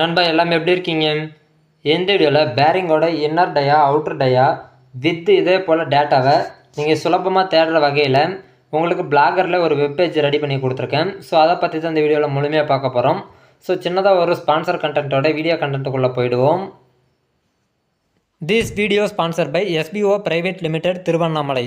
நண்பா எல்லாமே எப்படி இருக்கீங்க? எந்த வீடியோவில் பேரிங்கோட இன்னர் டயா அவுட்டர் டயா வித்து இதே போல் டேட்டாவை நீங்கள் சுலபமாக தேடுற வகையில் உங்களுக்கு பிளாகரில் ஒரு வெப்பேஜ் ரெடி பண்ணி கொடுத்துருக்கேன். ஸோ அதை பற்றி தான் இந்த வீடியோவில் முழுமையாக பார்க்க போகிறோம் ஸோ சின்னதாக ஒரு ஸ்பான்சர் கண்டென்ட்டோட வீடியோ கண்டென்ட்டுக்குள்ளே போயிடுவோம். This video sponsor by SPO private limited Tiruvannamalai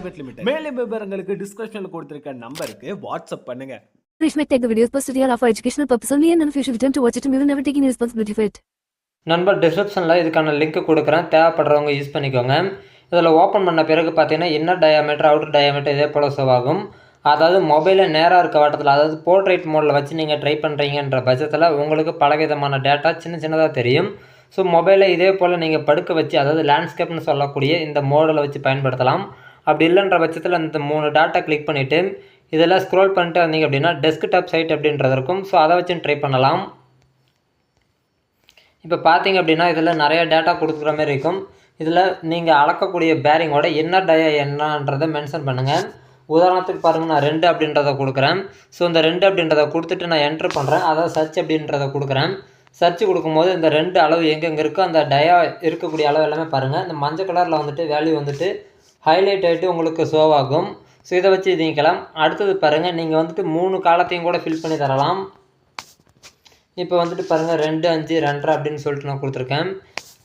limited மேலும் விவரங்களுக்கு டிஸ்கிரிப்ஷன்ல கொடுத்திருக்க நம்பருக்கு வாட்ஸ்அப் பண்ணுங்க. Please may take the videos posted here are for educational purpose only and if you should return to watch it, we will never take any responsibility for it. நண்பர் டிஸ்கிரிப்ஷனில் இதுக்கான link கொடுக்குறேன். தேவைப்படுறவங்க யூஸ் பண்ணிக்கோங்க. இதில் open பண்ண பிறகு பார்த்தீங்கன்னா இன்னர் டயாமீட்டர் அவுட்டர் டயாமீட்டர் இதே போல் ஆகும். அதாவது மொபைலில் நேராக இருக்க வட்டத்தில் அதாவது போர்ட்ரேட் மோடில் வச்சு நீங்கள் ட்ரை பண்ணுறீங்கன்ற பட்சத்தில் உங்களுக்கு பலவிதமான டேட்டா சின்ன சின்னதாக தெரியும். ஸோ மொபைலில் இதே போல் நீங்கள் படுக்க வச்சு அதாவது லேண்ட்ஸ்கேப்னு சொல்லக்கூடிய இந்த மோடில் வச்சு பயன்படுத்தலாம். அப்படி இல்லைன்ற பட்சத்தில் இந்த மூணு டாட்டா கிளிக் பண்ணிவிட்டு இதெல்லாம் ஸ்க்ரோல் பண்ணிட்டு வந்தீங்க அப்படின்னா டெஸ்க்டாப் சைட் அப்படின்றது இருக்கும். ஸோ அதை வச்சு ட்ரை பண்ணலாம். இப்போ பார்த்தீங்க அப்படின்னா இதில் நிறைய டேட்டா கொடுக்குற மாதிரி இருக்கும். இதில் நீங்கள் அளக்கக்கூடிய பேரிங்கோட என்ன டயா என்னன்றதை மென்ஷன் பண்ணுங்கள் உதாரணத்துக்கு பாருங்கள் நான் ரெண்டு அப்படின்றத கொடுக்குறேன். ஸோ இந்த ரெண்டு அப்படின்றத கொடுத்துட்டு நான் என்ட்ரு பண்ணுறேன் அதாவது சர்ச் அப்படின்றத கொடுக்குறேன். சர்ச் கொடுக்கும்போது இந்த ரெண்டு அளவு எங்கெங்கே இருக்கோ அந்த டயா இருக்கக்கூடிய அளவு எல்லாமே பாருங்கள் இந்த மஞ்சள் கலரில் வந்துட்டு வேல்யூ வந்துட்டு ஹைலைட் ஆகிட்டு உங்களுக்கு ஷோவாகும் ஆகும். ஸோ இதை வச்சு நீக்கலாம். அடுத்தது பாருங்கள் நீங்கள் வந்துட்டு மூணு காலத்தையும் கூட ஃபில் பண்ணி தரலாம். இப்போ வந்துட்டு பாருங்கள் ரெண்டு அஞ்சு ரெண்டரை அப்படின்னு சொல்லிட்டு நான் கொடுத்துருக்கேன்.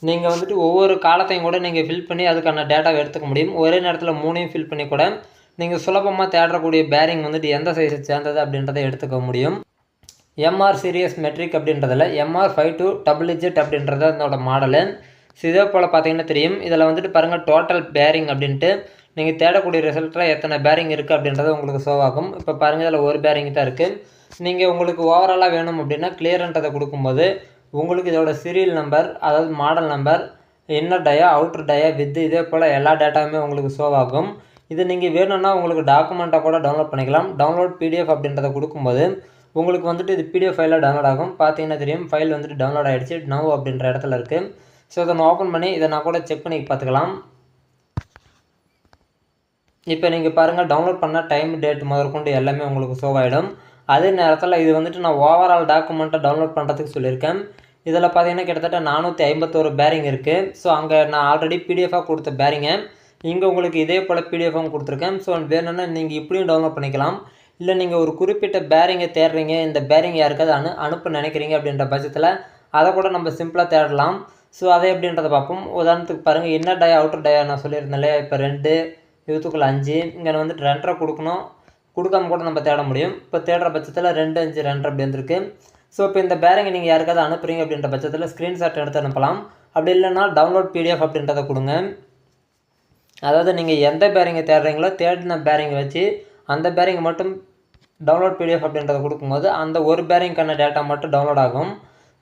நீங்கள் வந்துட்டு ஒவ்வொரு காலத்தையும் கூட நீங்கள் ஃபில் பண்ணி அதுக்கான டேட்டாவை எடுத்துக்க முடியும். ஒரே நேரத்தில் மூணையும் ஃபில் பண்ணி கூட நீங்கள் சுலபமாக தேடக்கூடிய பேரிங் வந்துட்டு எந்த சைஸை சேர்ந்தது அப்படின்றத எடுத்துக்க முடியும். MR series metric அப்படின்றதில் MR five two double zed அப்படின்றது அதனோட மாடலு இதே போல் பார்த்தீங்கன்னா தெரியும். இதில் வந்துட்டு பாருங்கள் டோட்டல் பேரிங் அப்படின்ட்டு நீங்கள் தேடக்கூடிய ரிசல்ட்டில் எத்தனை பேரிங் இருக்குது அப்படின்றது உங்களுக்கு ஷோ ஆகும். இப்போ பாருங்கள் இதில் ஒரு பேரிங் தான் இருக்குது நீங்கள் உங்களுக்கு ஓவராலாக வேணும் அப்படின்னா கிளியர்ன்றதை கொடுக்கும்போது உங்களுக்கு இதோட சீரியல் நம்பர் அதாவது model number inner dia outer dia with இதே போல் எல்லா டேட்டாவுமே உங்களுக்கு ஷோ ஆகும். இது நீங்கள் வேணும்னா உங்களுக்கு டாக்குமெண்ட்டாக கூட டவுன்லோட் பண்ணிக்கலாம். டவுன்லோட் பிடிஎஃப் அப்படின்றத கொடுக்கும்போது உங்களுக்கு வந்துட்டு இது பிடிஎஃப் ஃபைலாக டவுன்லோட் ஆகும். பார்த்தீங்கன்னா தெரியும் ஃபைல் வந்துட்டு டவுன்லோட் ஆகிடுச்சு நவ் அப்படின்ற இடத்துல இருக்குது ஸோ இதை நான் ஓப்பன் பண்ணி இதை நான் கூட செக் பண்ணி பார்த்துக்கலாம். இப்போ நீங்கள் பாருங்கள் டவுன்லோட் பண்ணால் டைம் டேட் முதற்கொண்டு எல்லாமே உங்களுக்கு ஷோ ஆகிடும் அதே நேரத்தில் இது வந்துட்டு நான் ஓவரால் டாக்குமெண்ட்டை டவுன்லோட் பண்ணுறதுக்கு சொல்லியிருக்கேன். இதில் பார்த்தீங்கன்னா கிட்டத்தட்ட நானூற்றி ஐம்பத்தோரு பேரிங் இருக்குது ஸோ அங்கே நான் ஆல்ரெடி பிடிஎஃபாக கொடுத்த பேரிங்கை இங்கே உங்களுக்கு இதே போல் பிடிஎஃபாகவும் கொடுத்துருக்கேன். ஸோ வேணும்னா நீங்கள் இப்படியும் டவுன்லோட் பண்ணிக்கலாம். இல்லை நீங்கள் ஒரு குறிப்பிட்ட பேரிங்கை தேடுறீங்க இந்த பேரிங் யாருக்காவது அனு அனுப்ப நினைக்கிறீங்க அப்படின்ற பட்சத்தில் அதை கூட நம்ம சிம்பிளாக தேடலாம். ஸோ அதை எப்படின்றத பார்ப்போம். உதாரணத்துக்கு பாருங்கள் என்ன டயா அவுட்டர் டயா நான் சொல்லியிருந்தேன் இப்போ ரெண்டு இதுக்குள்ள அஞ்சு இங்கே வந்துட்டு ரெண்டரை கொடுக்கணும். கொடுக்காம கூட நம்ம தேட முடியும். இப்போ தேடுற பட்சத்தில் ரெண்டு அஞ்சு ரெண்டரை அப்படி இருந்திருக்கு ஸோ இப்போ இந்த பேரிங்கை நீங்கள் யாருக்காவது அனுப்புறீங்க அப்படின்ற பட்சத்தில் ஸ்க்ரீன்ஷாட் எடுத்து அனுப்பலாம். அப்படி இல்லைன்னா டவுன்லோட் பிடிஎஃப் அப்படின்றத கொடுங்க. அதாவது நீங்கள் எந்த பேரிங்கை தேடுறீங்களோ தேடின பேரிங்கை வச்சு அந்த பேரிங்கை மட்டும் டவுன்லோட் பிடிஎஃப் அப்படின்றத கொடுக்கும்போது அந்த ஒரு பேரிங்க்கான டேட்டா மட்டும் டவுன்லோட் ஆகும்.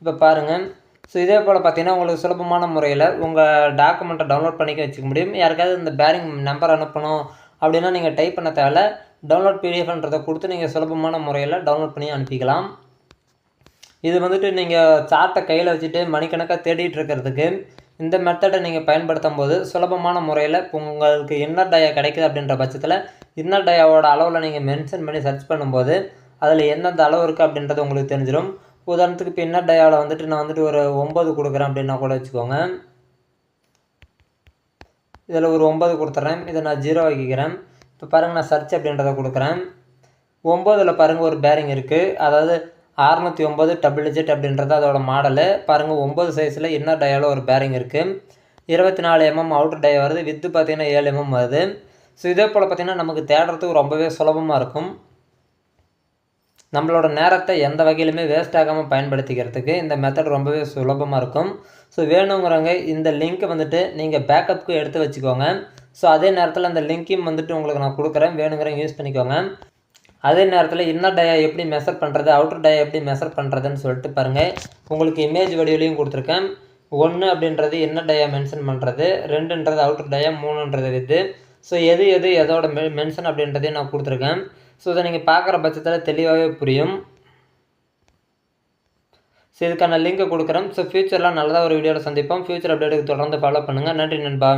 இப்போ பாருங்கள் ஸோ இதே போல் பார்த்தீங்கன்னா உங்களுக்கு சுலபமான முறையில் உங்கள் டாக்குமெண்ட்டை டவுன்லோட் பண்ணிக்க வச்சுக்க முடியும். யாருக்காவது இந்த பேரிங் நம்பர் அனுப்பணும் அப்படின்னா நீங்கள் டைப் பண்ண தேவையில்ல. டவுன்லோட் பிடிஎஃப்ன்றதை கொடுத்து நீங்கள் சுலபமான முறையில் டவுன்லோட் பண்ணி அனுப்பிக்கலாம். இது வந்துட்டு நீங்கள் சார்ட்டை கையில் வச்சுட்டு மணிக்கணக்காக தேடிட்டு இருக்கிறதுக்கு இந்த மெத்தடை நீங்கள் பயன்படுத்தும் போது சுலபமான முறையில் இப்போ உங்களுக்கு இன்னர் டயா கிடைக்குது அப்படின்ற பட்சத்தில் இன்னர் டயாவோட அளவில் நீங்கள் மென்ஷன் பண்ணி சர்ச் பண்ணும்போது அதில் எந்தெந்த அளவு இருக்குது அப்படின்றது உங்களுக்கு தெரிஞ்சிடும் உதாரணத்துக்கு இப்போ இன்னர் டயாவில் வந்துட்டு நான் வந்துட்டு ஒரு ஒம்பது கொடுக்குறேன் அப்படின்னா கூட வச்சுக்கோங்க. இதில் ஒரு ஒம்பது கொடுத்துட்றேன். இதை நான் ஜீரோ ஆக்கிக்கிறேன் இப்போ பாருங்கள் நான் சர்ச் அப்படின்றத கொடுக்குறேன். ஒம்போதில் பாருங்கள் ஒரு பேரிங் இருக்குது அதாவது அறநூற்றி ஒம்பது டபுள் டிஜிட் அப்படின்றது அதோட மாடலு பாருங்கள் ஒம்பது சைஸில் இன்னர் டயாவில் ஒரு பேரிங் இருக்குது இருபத்தி நாலு எம்எம் அவுட்டர் டயா வருது. வித்து பார்த்தீங்கன்னா ஏழு எம்எம் வருது. ஸோ இதே போல் பார்த்தீங்கன்னா நமக்கு தேடுறதுக்கு ரொம்பவே சுலபமாக இருக்கும். நம்மளோட நேரத்தை எந்த வகையிலுமே வேஸ்ட் ஆகாமல் பயன்படுத்திக்கிறதுக்கு இந்த மெத்தட் ரொம்பவே சுலபமாக இருக்கும். ஸோ வேணுங்கிறவங்க இந்த லிங்க்கை வந்துட்டு நீங்கள் பேக்கப்புக்கு எடுத்து வச்சுக்கோங்க. ஸோ அதே நேரத்தில் அந்த லிங்க்கையும் வந்துட்டு உங்களுக்கு நான் கொடுக்குறேன். வேணுங்கிறவங்க யூஸ் பண்ணிக்கோங்க. அதே நேரத்தில் இன்னர் டயா எப்படி மெஷர் பண்ணுறது அவுட்டர் டயா எப்படி மெஷர் பண்ணுறதுன்னு சொல்லிட்டு பாருங்கள் உங்களுக்கு இமேஜ் வடிவிலையும் கொடுத்துருக்கேன். ஒன்று அப்படின்றது இன்னர் டயா மென்ஷன் பண்ணுறது ரெண்டுன்றது அவுட்டர் டயா மூணுன்றது இது. ஸோ எது எது எதோட மெ மென்ஷன் அப்படின்றதையும் நான் கொடுத்துருக்கேன். ஸோ இதை நீங்கள் பார்க்குற பட்சத்தில் தெளிவாகவே புரியும். ஸோ இதுக்கான லிங்க்கை கொடுக்குறேன். ஸோ ஃப்யூச்சரில் நல்லதாக ஒரு வீடியோவில் சந்திப்போம். ஃப்யூச்சர் அப்டேட்டுக்கு தொடர்ந்து ஃபாலோ பண்ணுங்கள் நன்றி நண்பா.